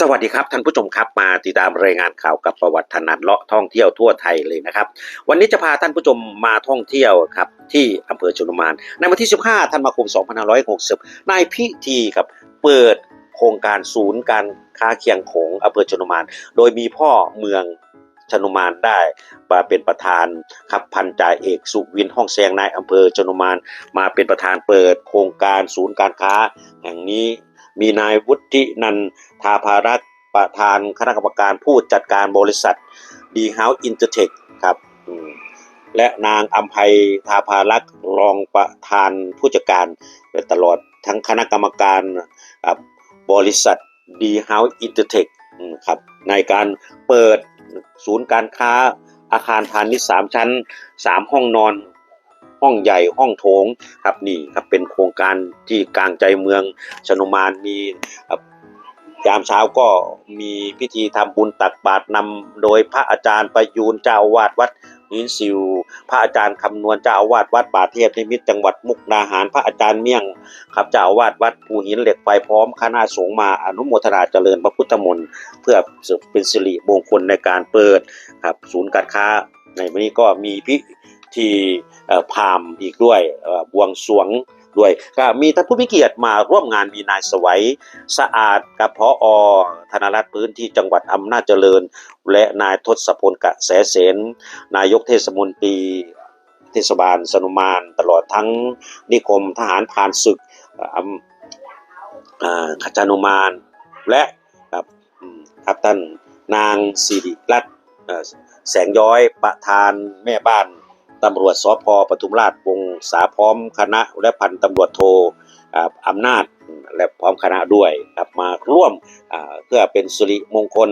สวัสดีครับท่านผู้ชมครับมาติดตามรายงานข่าวกับประวัติถนัดเลาะท่องเที่ยวทั่วไทยเลยนะครับ วันนี้จะพาท่านผู้ชมมาท่องเที่ยวครับที่อำเภอชนมานในวันที่ 15 ธันวาคม 2560ในพิธีครับเปิดโครงการศูนย์การค้าเคียงของอำเภอชนมาน โดยมีพ่อเมือง นุมานได้มาเป็นประธานครับพันจ่าเอกสุวินห้องแซงนายอำเภอชนุมานมาเป็นประธานเปิดโครงการศูนย์การค้า แห่งนี้มีนายวุฒินันทาภารักษ์ประธานคณะกรรมการผู้จัดการบริษัทดีเฮาส์อินเตอร์เทคครับและนางอัมภัยทาภารักษ์รองประธานผู้จัดการตลอดทั้งคณะกรรมการบริษัทดีเฮาส์อินเตอร์เทคครับในการเปิด ศูนย์การค้าอาคารพาณิชย์สามชั้นสามห้องนอน ห้องใหญ่ห้องโถงครับนี่ครับเป็นโครงการที่กลางใจเมืองชนมานมี ยามเช้าก็มีพิธีทำบุญตักบาตรนำโดยพระอาจารย์ประยูนเจ้าวาสวัดหินสิว พระอาจารย์คำนวณเจ้าวาสวัดป่าเทพนิมิตรจังหวัดมุกดาหาร พระอาจารย์เมี่ยงครับเจ้าวาสวัดภูหินเหล็กไฟพร้อมคณะสงฆ์มาอนุโมทนาเจริญพระพุทธมนต์เพื่อเป็นสิริมงคลในการเปิดครับศูนย์การค้า ในวันนี้ก็มีพิธีพามอีกด้วยบวงสรวง ด้วยก็มีท่านผู้มีเกียรติมาร่วมงานมีนายสวัยสะอาดกับพออธนรัฐพื้นที่จังหวัดอำนาจเจริญ และนายทศพลกะแสเสนนายกเทศมนตรีเทศบาลสนุมาน ตลอดทั้งนิคมทหารผ่านศึกอำอ่าขจานุมาน และครับครับท่านนางสิริรัตน์แสงย้อยประธานแม่บ้าน ตำรวจสพปทุมราชวงศาพร้อมคณะและพันตำรวจโทอ่าอำนาจและพร้อมคณะด้วยครับมาร่วมเพื่อเป็นสิริมงคล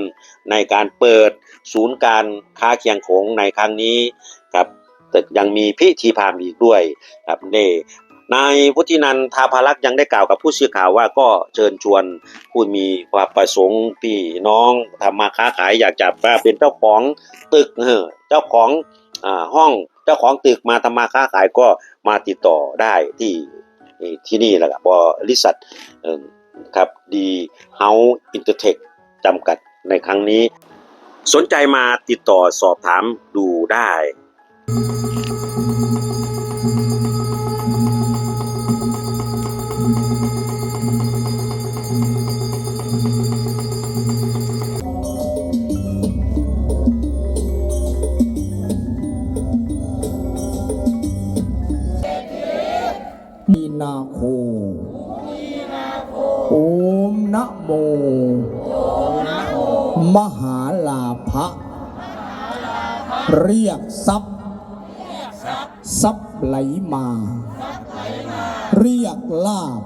ในการเปิดศูนย์การค้าเคียงโขงในครั้งนี้ครับแต่ยังมีพิธีพามอีกด้วยครับนี่นายพุทธินันทาภารักษ์ยังได้กล่าวกับผู้สื่อข่าวว่าก็เชิญชวนผู้มีความประสงค์พี่น้องทำมาค้าขายอยากจะเป็นเจ้าของตึกเจ้าของอห้อง เจ้าของตึกมาทำมาค้าขายก็มาติดต่อได้ที่ที่นี่แหละครับบริษัทครับดีเฮาส์อินเตอร์เทคจำกัดในครั้งนี้ สนใจมาติดต่อสอบถามดูได้ นาโคโอมนะโมมหาลาภะเรียกทรัพย์ทรัพย์ไหลมา เรียกลาบ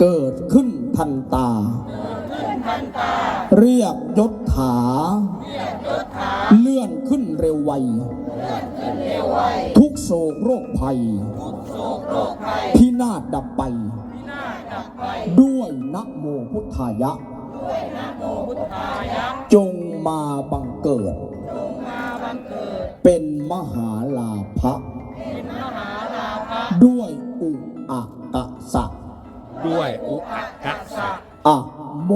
เกิดขึ้นทันตา เรียกยศ ถา เลื่อนขึ้นเร็วไว ทุกโศกโรคภัยพินาศดับไป ด้วยนะโมพุทธายะ จงมาบังเกิด เป็นมหาลาภะด้วยอุอักกะสะด้วยอุอักกะสะอะโม